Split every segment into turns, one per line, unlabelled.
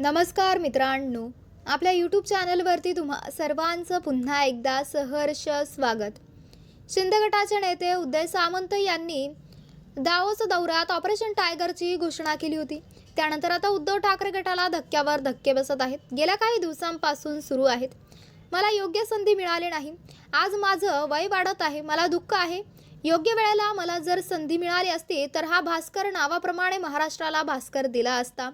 नमस्कार मित्रांनो आपल्या यूट्यूब चॅनलवरती तुम्हा सर्वांचं पुन्हा एकदा सहर्ष स्वागत. शिंदे गटाचे नेते उदय सामंत यांनी दावोस दौऱ्यात ऑपरेशन टायगरची घोषणा केली होती. त्यानंतर आता उद्धव ठाकरे गटाला धक्क्यावर धक्के बसत आहेत. गेल्या काही दिवसांपासून सुरू आहेत. मला योग्य संधी मिळाली नाही. आज माझं वय वाढत आहे मला दुःख आहे. योग्य वेळेला मला जर संधी मिळाली असती तर हा भास्कर नावाप्रमाणे महाराष्ट्राला भास्कर दिला असता.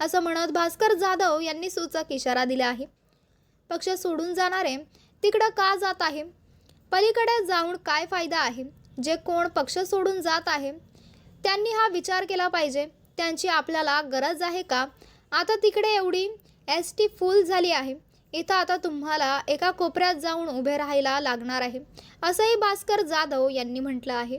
असं म्हणत भास्कर जाधव यांनी सूचक इशारा दिला आहे. पक्ष सोडून जाणारे तिकडं का जात आहे? पलीकडे जाऊन काय फायदा आहे? जे कोण पक्ष सोडून जात आहे त्यांनी हा विचार केला पाहिजे. त्यांची आपल्याला गरज आहे का? आता तिकडे एवढी एस टी फुल झाली आहे. इथं आता तुम्हाला एका कोपऱ्यात जाऊन उभे राहायला लागणार आहे असंही भास्कर जाधव यांनी म्हटलं आहे.